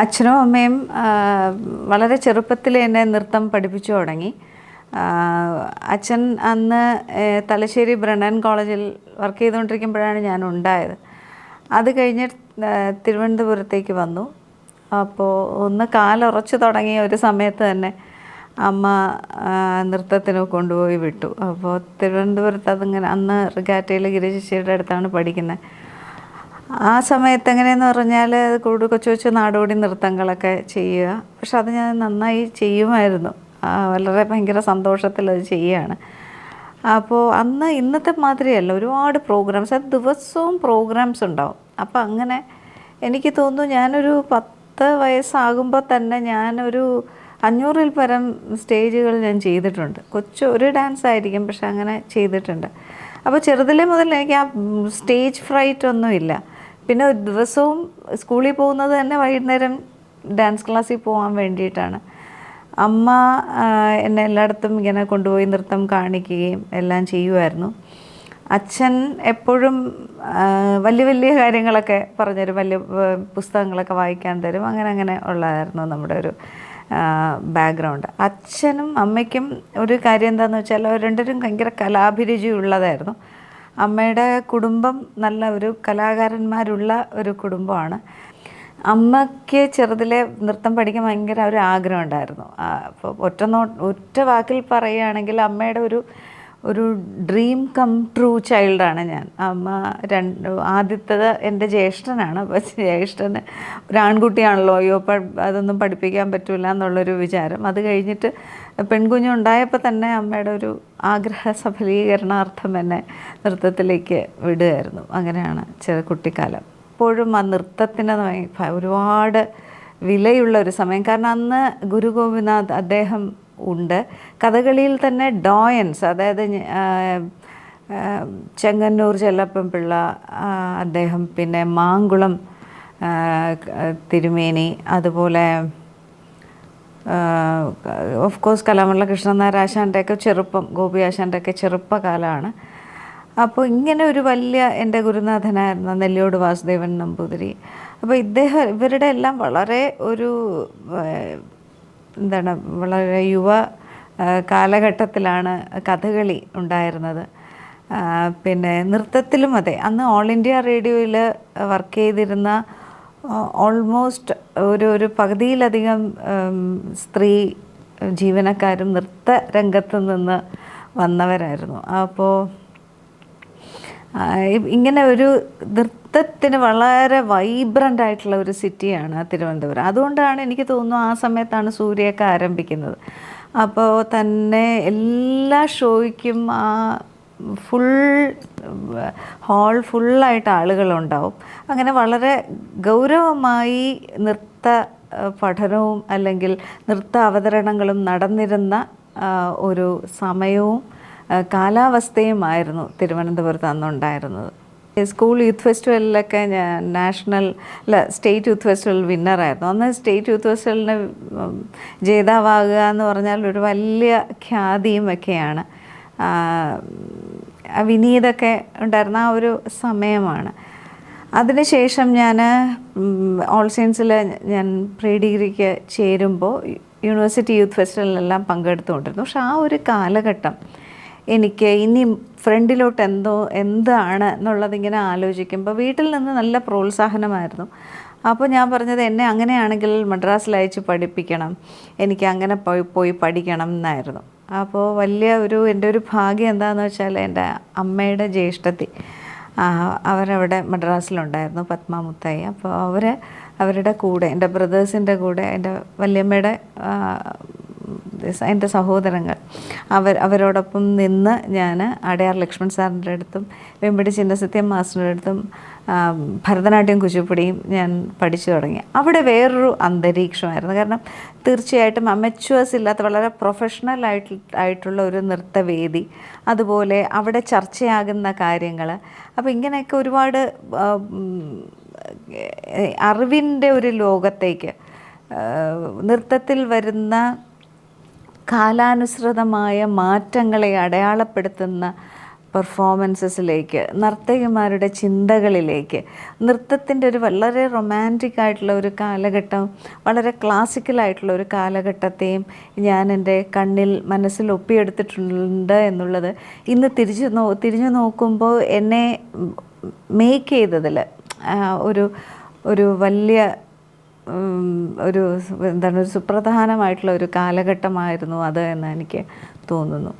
അച്ഛനും അമ്മയും വളരെ ചെറുപ്പത്തിൽ എന്നെ നൃത്തം പഠിപ്പിച്ചു തുടങ്ങി. അച്ഛൻ അന്ന് തലശ്ശേരി ബ്രണ്ണൻ കോളേജിൽ വർക്ക് ചെയ്തുകൊണ്ടിരിക്കുമ്പോഴാണ് ഞാൻ ഉണ്ടായത്. അത് കഴിഞ്ഞ് തിരുവനന്തപുരത്തേക്ക് വന്നു. അപ്പോൾ ഒന്ന് കാലുറച്ചു തുടങ്ങിയ ഒരു സമയത്ത് തന്നെ അമ്മ നൃത്തത്തിന് കൊണ്ടുപോയി വിട്ടു. അപ്പോൾ തിരുവനന്തപുരത്ത് അതിങ്ങനെ അന്ന് റിഗാറ്റയിൽ ഗിരിശിയുടെ അടുത്താണ് പഠിക്കുന്നത് ആ സമയത്ത് എങ്ങനെയെന്ന് പറഞ്ഞാൽ കൂടുതൽ കൊച്ചു കൊച്ചു നാടോടി നൃത്തങ്ങളൊക്കെ ചെയ്യുക. പക്ഷെ അത് ഞാൻ നന്നായി ചെയ്യുമായിരുന്നു. വളരെ ഭയങ്കര സന്തോഷത്തിൽ അത് ചെയ്യുകയാണ്. അപ്പോൾ അന്ന് ഇന്നത്തെ മാതിരിയല്ല. ഒരുപാട് പ്രോഗ്രാംസ് അത് ദിവസവും പ്രോഗ്രാംസ് ഉണ്ടാവും. അപ്പോൾ അങ്ങനെ എനിക്ക് തോന്നുന്നു ഞാനൊരു പത്ത് വയസ്സാകുമ്പോൾ തന്നെ ഞാനൊരു അഞ്ഞൂറിൽ പരം സ്റ്റേജുകൾ ഞാൻ ചെയ്തിട്ടുണ്ട്. കൊച്ചു ഒരു ഡാൻസ് ആയിരിക്കും പക്ഷെ അങ്ങനെ ചെയ്തിട്ടുണ്ട്. അപ്പോൾ ചെറുതിലെ മുതൽ എനിക്ക് ആ സ്റ്റേജ് ഫ്രൈറ്റ് ഒന്നുമില്ല. പിന്നെ ദിവസവും സ്കൂളിൽ പോകുന്നത് തന്നെ വൈകുന്നേരം ഡാൻസ് ക്ലാസ്സിൽ പോകാൻ വേണ്ടിയിട്ടാണ്. അമ്മ എന്നെ എല്ലായിടത്തും ഇങ്ങനെ കൊണ്ടുപോയി നൃത്തം കാണിക്കുകയും എല്ലാം ചെയ്യുമായിരുന്നു. അച്ഛൻ എപ്പോഴും വലിയ വലിയ കാര്യങ്ങളൊക്കെ പറഞ്ഞുതരും വലിയ പുസ്തകങ്ങളൊക്കെ വായിക്കാൻ തരും. അങ്ങനെ അങ്ങനെ ഉള്ളതായിരുന്നു നമ്മുടെ ഒരു ബാക്ക്ഗ്രൗണ്ട് അച്ഛനും അമ്മയ്ക്കും ഒരു കാര്യം എന്താണെന്ന് വെച്ചാൽ അവർ രണ്ടുപേരും ഭയങ്കര കലാഭിരുചി ഉള്ളതായിരുന്നു അമ്മയുടെ കുടുംബം നല്ല ഒരു കലാകാരന്മാരുള്ള ഒരു കുടുംബമാണ്. അമ്മയ്ക്ക് ചെറുതിലെ നൃത്തം പഠിക്കാൻ ഭയങ്കര ഒരു ആഗ്രഹം ഉണ്ടായിരുന്നു. അപ്പോൾ ഒറ്റ നോ ഒറ്റ വാക്കിൽ പറയുകയാണെങ്കിൽ അമ്മയുടെ ഒരു ഒരു ഡ്രീം കം ട്രൂ ചൈൽഡാണ് ഞാൻ. അമ്മ രണ്ട് ആദ്യത്തേത് എന്റെ ജ്യേഷ്ഠനാണ്. അപ്പോൾ ജ്യേഷ്ഠന് ഒരു ആൺകുട്ടിയാണല്ലോ. അയ്യോ അതൊന്നും പഠിപ്പിക്കാൻ പറ്റില്ല എന്നുള്ളൊരു വിചാരം. അത് കഴിഞ്ഞിട്ട് പെൺകുഞ്ഞുണ്ടായപ്പോൾ തന്നെ അമ്മയുടെ ഒരു ആഗ്രഹ സഫലീകരണാർത്ഥം എന്നെ നൃത്തത്തിലേക്ക് വിടുകയായിരുന്നു. അങ്ങനെയാണ് ചെറു കുട്ടിക്കാലം. എപ്പോഴും ആ നൃത്തത്തിന് ഒരുപാട് വിലയുള്ള ഒരു സമയം. കാരണം അന്ന് ഗുരു ഗോപിനാഥ് അദ്ദേഹം ഉണ്ട്. കഥകളിയിൽ തന്നെ ഡോയൻസ് അതായത് ചെങ്ങന്നൂർ ചെല്ലപ്പൻ പിള്ള അദ്ദേഹം പിന്നെ മാങ്കുളം തിരുമേനി അതുപോലെ ഓഫ് കോഴ്സ് കലാമണ്ഡല കൃഷ്ണനായർ ആശാന്റെയൊക്കെ ചെറുപ്പം ഗോപി ആശാന്റെയൊക്കെ ചെറുപ്പകാലമാണ്. അപ്പോൾ ഇങ്ങനെ ഒരു വലിയ എന്റെ ഗുരുനാഥനായിരുന്ന നെല്ലിയോട് വാസുദേവൻ നമ്പൂതിരി. അപ്പോൾ ഇദ്ദേഹം ഇവരുടെ എല്ലാം വളരെ ഒരു എന്താണ് വളരെ യുവ കാലഘട്ടത്തിലാണ് കഥകളി ഉണ്ടായിരുന്നത്. പിന്നെ നൃത്തത്തിലും അതെ. അന്ന് ഓൾ ഇന്ത്യ റേഡിയോയിൽ വർക്ക് ചെയ്തിരുന്ന ഓൾമോസ്റ്റ് ഒരു ഒരു പകുതിയിലധികം സ്ത്രീ ജീവനക്കാരും നൃത്ത രംഗത്ത് നിന്ന് വന്നവരായിരുന്നു. അപ്പോൾ ഇങ്ങനെ ഒരു നൃത്തത്തിന് വളരെ വൈബ്രന്റ് ആയിട്ടുള്ള ഒരു സിറ്റിയാണ് തിരുവനന്തപുരം. അതുകൊണ്ടാണ് എനിക്ക് തോന്നുന്നു ആ സമയത്താണ് സൂര്യയൊക്കെ ആരംഭിക്കുന്നത്. അപ്പോൾ തന്നെ എല്ലാ ഷോയ്ക്കും ആ ഫുൾ ഹാൾ ഫുള്ളായിട്ട് ആളുകളുണ്ടാവും. അങ്ങനെ വളരെ ഗൗരവമായി നൃത്ത പഠനവും അല്ലെങ്കിൽ നൃത്ത അവതരണങ്ങളും നടന്നിരുന്ന ഒരു സമയവും കാലാവസ്ഥയുമായിരുന്നു തിരുവനന്തപുരത്ത് അന്നുണ്ടായിരുന്നത്. സ്കൂൾ യൂത്ത് ഫെസ്റ്റിവലിലൊക്കെ ഞാൻ നാഷണൽ അല്ല സ്റ്റേറ്റ് യൂത്ത് ഫെസ്റ്റിവൽ വിന്നറായിരുന്നു. അന്ന് സ്റ്റേറ്റ് യൂത്ത് ഫെസ്റ്റിവലിന് ജേതാവാകുക എന്ന് പറഞ്ഞാൽ ഒരു വലിയ ഖ്യാതിയും ഒക്കെയാണ്. വിനീതൊക്കെ ഉണ്ടായിരുന്ന ആ ഒരു സമയമാണ്. അതിനുശേഷം ഞാൻ ഓൾ സയൻസിൽ ഞാൻ പ്രീ ഡിഗ്രിക്ക് ചേരുമ്പോൾ യൂണിവേഴ്സിറ്റി യൂത്ത് ഫെസ്റ്റിവലിലെല്ലാം പങ്കെടുത്തുകൊണ്ടിരുന്നു. പക്ഷെ ആ ഒരു കാലഘട്ടം എനിക്ക് ഇനി ഫ്രണ്ടിലോട്ട് എന്തോ എന്താണ് എന്നുള്ളതിങ്ങനെ ആലോചിക്കുമ്പോൾ വീട്ടിൽ നിന്ന് നല്ല പ്രോത്സാഹനമായിരുന്നു. അപ്പോൾ ഞാൻ പറഞ്ഞത് എന്നെ അങ്ങനെയാണെങ്കിൽ മദ്രാസിൽ അയച്ച് പഠിപ്പിക്കണം. എനിക്ക് അങ്ങനെ പോയി പോയി പഠിക്കണം എന്നായിരുന്നു. അപ്പോൾ വലിയ ഒരു എന്റെ ഒരു ഭാഗ്യം എന്താണെന്ന് വെച്ചാൽ എന്റെ അമ്മയുടെ ജ്യേഷ്ഠത്തി അവരവിടെ മദ്രാസിലുണ്ടായിരുന്നു പത്മാമുത്തായി. അപ്പോൾ അവർ അവരുടെ കൂടെ എന്റെ ബ്രദേഴ്സിന്റെ കൂടെ എന്റെ വല്യമ്മയുടെ എന്റെ സഹോദരങ്ങൾ. അവർ അവരോടൊപ്പം നിന്ന് ഞാൻ അടയാർ ലക്ഷ്മൺ സാറിന്റെ അടുത്തും വെമ്പടി ചിന്നസത്യം മാസ്റ്ററിന്റെ അടുത്തും ഭരതനാട്യം കുച്ചിപ്പുടിയും ഞാൻ പഠിച്ചു തുടങ്ങി. അവിടെ വേറൊരു അന്തരീക്ഷമായിരുന്നു. കാരണം തീർച്ചയായിട്ടും അമച്വേഴ്സ് ഇല്ലാത്ത വളരെ പ്രൊഫഷണൽ ആയിട്ട് ആയിട്ടുള്ള ഒരു നൃത്തവേദി അതുപോലെ അവിടെ ചർച്ചയാകുന്ന കാര്യങ്ങൾ. അപ്പോൾ ഇങ്ങനെയൊക്കെ ഒരുപാട് അറിവിന്റെ ഒരു ലോകത്തേക്ക് നൃത്തത്തിൽ വരുന്ന കാലാനുസൃതമായ മാറ്റങ്ങളെ അടയാളപ്പെടുത്തുന്ന പെർഫോമൻസസിലേക്ക് നർത്തകിമാരുടെ ചിന്തകളിലേക്ക്. നൃത്തത്തിന്റെ ഒരു വളരെ റൊമാന്റിക് ആയിട്ടുള്ള ഒരു കാലഘട്ടം വളരെ ക്ലാസിക്കലായിട്ടുള്ള ഒരു കാലഘട്ടത്തെയും ഞാൻ എന്റെ കണ്ണിൽ മനസ്സിൽ ഒപ്പിയെടുത്തിട്ടുണ്ട് എന്നുള്ളത് ഇന്ന് തിരിച്ചു നോ തിരിഞ്ഞു നോക്കുമ്പോൾ എന്നെ മേക്ക് ചെയ്തതിൽ ഒരു ഒരു വലിയ ഒരു എന്താണ് ഒരു സുപ്രധാനമായിട്ടുള്ള ഒരു കാലഘട്ടമായിരുന്നു അത് എന്ന് എനിക്ക് തോന്നുന്നു.